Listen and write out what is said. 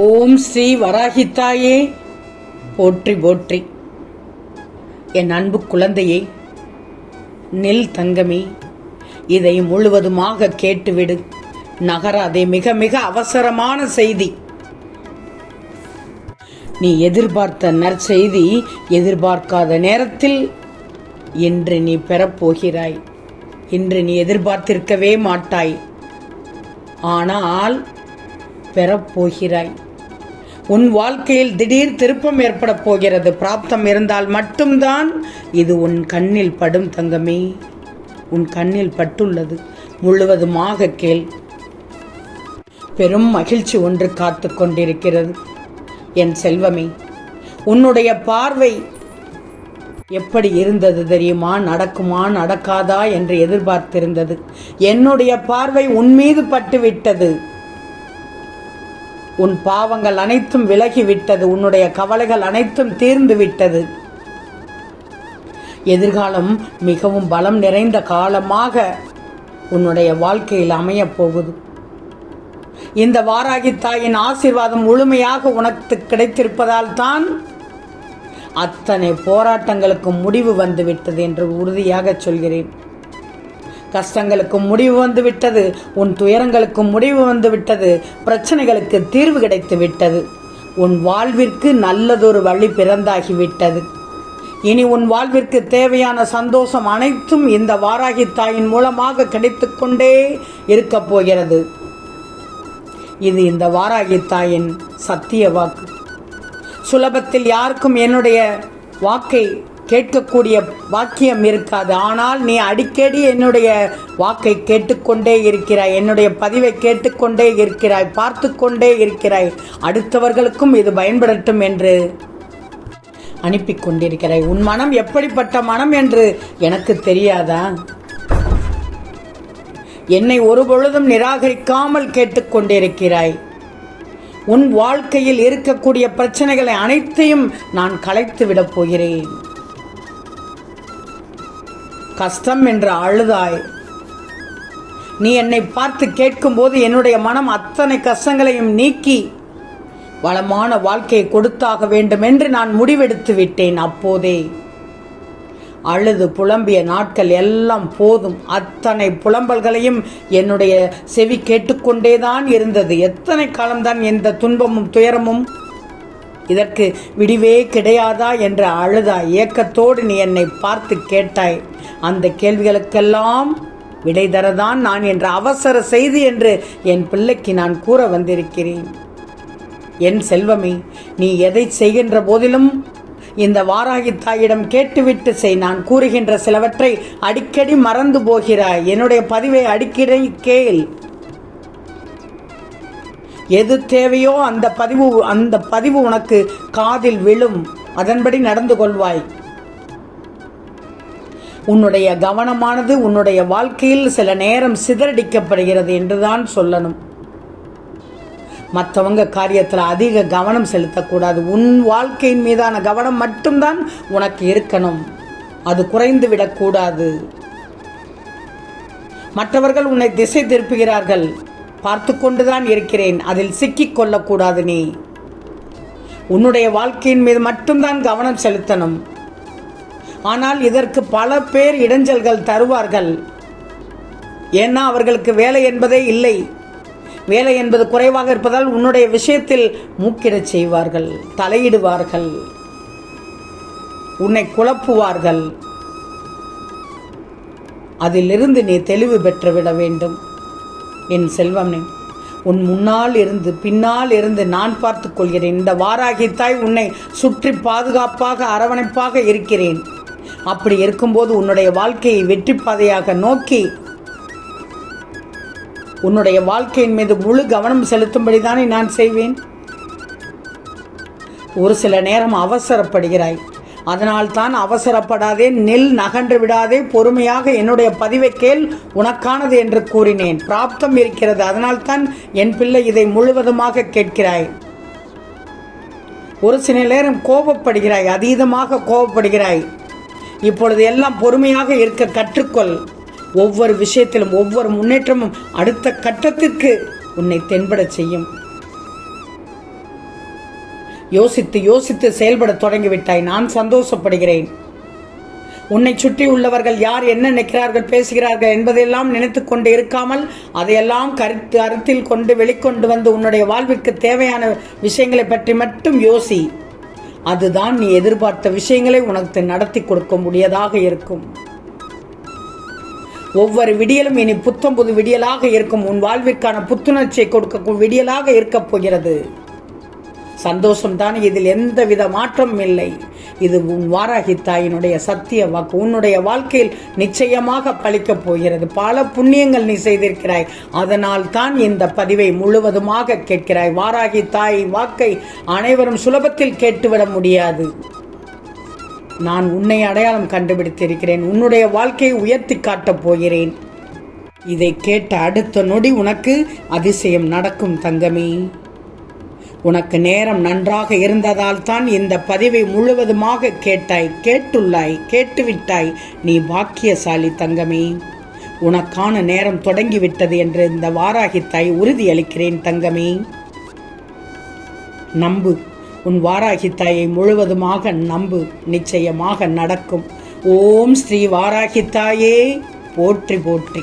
ஓம் ஸ்ரீ வராகித்தாயே. போற்றி போற்றி. என் அன்பு குழந்தையே நெல் தங்கமே இதை முழுவதுமாக கேட்டுவிடு. நகராதே மிக மிக அவசரமான செய்தி. நீ எதிர்பார்த்த நற்செய்தி எதிர்பார்க்காத நேரத்தில் இன்று நீ பெறப்போகிறாய். இன்று நீ எதிர்பார்த்திருக்கவே மாட்டாய். ஆனால் பெறப்போகிறாய் உன் வாழ்க்கையில் திடீர் திருப்பம் ஏற்பட போகிறது. பிராப்தம் இருந்தால் மட்டும்தான் இது உன் கண்ணில் படும் தங்கமே. உன் கண்ணில் பட்டுள்ளது. முழுவதுமாக கேள். பெரும் மகிழ்ச்சி ஒன்று காத்து கொண்டிருக்கிறது. என் செல்வமே உன்னுடைய பார்வை எப்படி இருந்தது தெரியுமா? நடக்குமா? நடக்காதா? என்று எதிர்பார்த்திருந்தது. என்னுடைய பார்வை உன் மீது பட்டுவிட்டது. உன் பாவங்கள் அனைத்தும் விலகிவிட்டது. உன்னுடைய கவலைகள் அனைத்தும் தீர்ந்து விட்டது எதிர்காலம் மிகவும் பலம் நிறைந்த காலமாக உன்னுடைய வாழ்க்கையில் அமையப் போகுது. இந்த வாராகி தாயின் ஆசீர்வாதம் முழுமையாக உனக்கு கிடைத்திருப்பதால் தான் அத்தனை போராட்டங்களுக்கு முடிவு வந்துவிட்டது என்று உறுதியாக சொல்கிறேன். கஷ்டங்களுக்கும் முடிவு வந்து விட்டது உன் துயரங்களுக்கும் முடிவு வந்து விட்டது பிரச்சனைகளுக்கு தீர்வு கிடைத்து விட்டது. உன் வாழ்விற்கு நல்லதொரு வழி பிறந்தாகிவிட்டது இனி உன் வாழ்விற்கு தேவையான சந்தோஷம் அனைத்தும் இந்த வாராகி தாயின் மூலமாக கிடைத்துக்கொண்டே இருக்கப் போகிறது. இது இந்த வாராகி தாயின் சத்திய வாக்கு. சுலபத்தில் யாருக்கும் என்னுடைய வாக்கை கேட்கக்கூடிய வாக்கியம் இருக்காது. ஆனால் நீ அடிக்கடி என்னுடைய வாக்கை கேட்டுக்கொண்டே இருக்கிறாய். என்னுடைய பதிவை கேட்டுக்கொண்டே இருக்கிறாய். பார்த்து கொண்டே இருக்கிறாய். அடுத்தவர்களுக்கும் இது பயன்படட்டும் என்று அனுப்பி கொண்டிருக்கிறாய் உன் மனம் எப்படிப்பட்ட மனம் என்று எனக்கு தெரியாதா? என்னை ஒரு பொழுதும் நிராகரிக்காமல் கேட்டுக்கொண்டிருக்கிறாய். உன் வாழ்க்கையில் இருக்கக்கூடிய பிரச்சனைகளை அனைத்தையும் நான் கலைத்து விடப் போகிறேன். கஷ்டம் என்று அழுதாய். நீ என்னை பார்த்து கேட்கும்போது என்னுடைய மனம் அத்தனை கஷ்டங்களையும் நீக்கி வளமான வாழ்க்கையை கொடுத்தாக வேண்டும் என்று நான் முடிவெடுத்து விட்டேன் அப்போதே. அழுது புலம்பிய நாட்கள் எல்லாம் போதும். அத்தனை புலம்பல்களையும் என்னுடைய செவி கேட்டுக்கொண்டேதான் இருந்தது. எத்தனை காலம்தான் எந்த துன்பமும் துயரமும் இதற்கு விடிவே கிடையாதா என்ற அழுதா ஏக்கத்தோடு நீ என்னை பார்த்து கேட்டாய். அந்த கேள்விகளுக்கெல்லாம் விடை தரதான் நான் என்ற அவசர செய்தி என்று என் பிள்ளைக்கு நான் கூற வந்திருக்கிறேன். என் செல்வமே நீ எதை செய்கின்ற போதிலும் இந்த வாராகி தாயிடம் கேட்டுவிட்டு செய். நான் கூறுகின்ற சிலவற்றை அடிக்கடி மறந்து போகிறாய். என்னுடைய பதிவை அடிக்கடி கேள். எது தேவையோ அந்த பதிவு அந்த பதிவு உனக்கு காதில் விழும். அதன்படி நடந்து கொள்வாய். உன்னுடைய கவனமானது உன்னுடைய வாழ்க்கையில் சில நேரம் சிதறடிக்கப்படுகிறது என்றுதான் சொல்லணும். மற்றவங்க காரியத்தில் அதிக கவனம் செலுத்தக்கூடாது. உன் வாழ்க்கையின் மீதான கவனம் மட்டும்தான் உனக்கு இருக்கணும். அது குறைந்து விடக்கூடாது மற்றவர்கள் உன்னை திசை திருப்புகிறார்கள். பார்த்து கொண்டுதான் இருக்கிறேன். அதில் சிக்கிக் கொள்ளக்கூடாது நீ. உன்னுடைய வாழ்க்கையின் மீது மட்டும்தான் கவனம் செலுத்தணும். ஆனால் இதற்கு பல பேர் இடைஞ்சல்கள் தருவார்கள். ஏன்னா அவர்களுக்கு வேலை என்பதே இல்லை. வேலை என்பது குறைவாக இருப்பதால் உன்னுடைய விஷயத்தில் மூக்கிடச் செய்வார்கள் தலையிடுவார்கள் உன்னை குழப்புவார்கள். அதிலிருந்து நீ தெளிவு பெற்றுவிட வேண்டும். என் செல்வமே உன் முன்னால் இருந்து பின்னால் இருந்து நான் பார்த்து கொள்கிறேன். இந்த வாராகி தாய் உன்னை சுற்றி பாதுகாப்பாக அரவணைப்பாக இருக்கிறேன். அப்படி இருக்கும்போது உன்னுடைய வாழ்க்கையை வெற்றி பாதையாக நோக்கி உன்னுடைய வாழ்க்கையின் மீது முழு கவனம் செலுத்தும்படி தானே நான் செய்வேன்? ஒரு சில நேரம் அவசரப்படுகிறாய். அதனால் தான் அவசரப்படாதே நெல் நகன்று விடாதே பொறுமையாக என்னுடைய பதிவை கேள் உனக்கானது என்று கூறினேன். பிராப்தம் இருக்கிறது அதனால் தான் என் பிள்ளை இதை முழுவதுமாக கேட்கிறாய். ஒரு சில நேரம் கோபப்படுகிறாய் அதீதமாக கோபப்படுகிறாய். இப்பொழுது எல்லாம் பொறுமையாக இருக்க கற்றுக்கொள். ஒவ்வொரு விஷயத்திலும் ஒவ்வொரு முன்னேற்றமும் அடுத்த கட்டத்திற்கு உன்னை தென்படச் செய்யும். யோசித்து யோசித்து செயல்பட தொடங்கிவிட்டாய். நான் சந்தோஷப்படுகிறேன். உன்னை சுற்றி உள்ளவர்கள் யார் என்ன நினைக்கிறார்கள் பேசுகிறார்கள் என்பதையெல்லாம் நினைத்து கொண்டு இருக்காமல் அதையெல்லாம் கருத்து அருத்தில் கொண்டு வெளிக்கொண்டு வந்து உன்னுடைய வாழ்விற்கு தேவையான விஷயங்களை பற்றி மட்டும் யோசி. அதுதான் நீ எதிர்பார்த்த விஷயங்களை உனக்கு நடத்தி கொடுக்க முடியதாக இருக்கும். ஒவ்வொரு விடியலும் இனி புத்தம் புது விடியலாக இருக்கும். உன் வாழ்விற்கான புத்துணர்ச்சியை கொடுக்க விடியலாக இருக்கப் போகிறது. சந்தோஷம்தான். இதில் எந்தவித மாற்றமும் இல்லை. இது உன் வாராகி தாயினுடைய சத்திய வாக்கு. உன்னுடைய வாழ்க்கையில் நிச்சயமாக பலிக்கப் போகிறது. பல புண்ணியங்கள் நீ செய்திருக்கிறாய். அதனால் தான் இந்த பதிவை முழுவதுமாக கேட்கிறாய். வாராகி தாய் வாக்கை அனைவரும் சுலபத்தில் கேட்டுவிட முடியாது. நான் உன்னை அடையாளம் கண்டுபிடித்திருக்கிறேன். உன்னுடைய வாழ்க்கையை உயர்த்தி காட்டப் போகிறேன். இதை கேட்ட அடுத்த நொடி உனக்கு அதிசயம் நடக்கும் தங்கமே. உனக்கு நேரம் நன்றாக இருந்ததால் தான் இந்த பதிவை முழுவதுமாக கேட்டாய் கேட்டுள்ளாய் கேட்டுவிட்டாய். நீ பாக்கியசாலி தங்கமே. உனக்கான நேரம் தொடங்கிவிட்டது என்று இந்த வாராகி தாய் உறுதியளிக்கிறேன் தங்கமே. நம்பு. உன் வாராகி தாயை முழுவதுமாக நம்பு. நிச்சயமாக நடக்கும். ஓம் ஸ்ரீ வாராகி தாயே போற்றி போற்றி.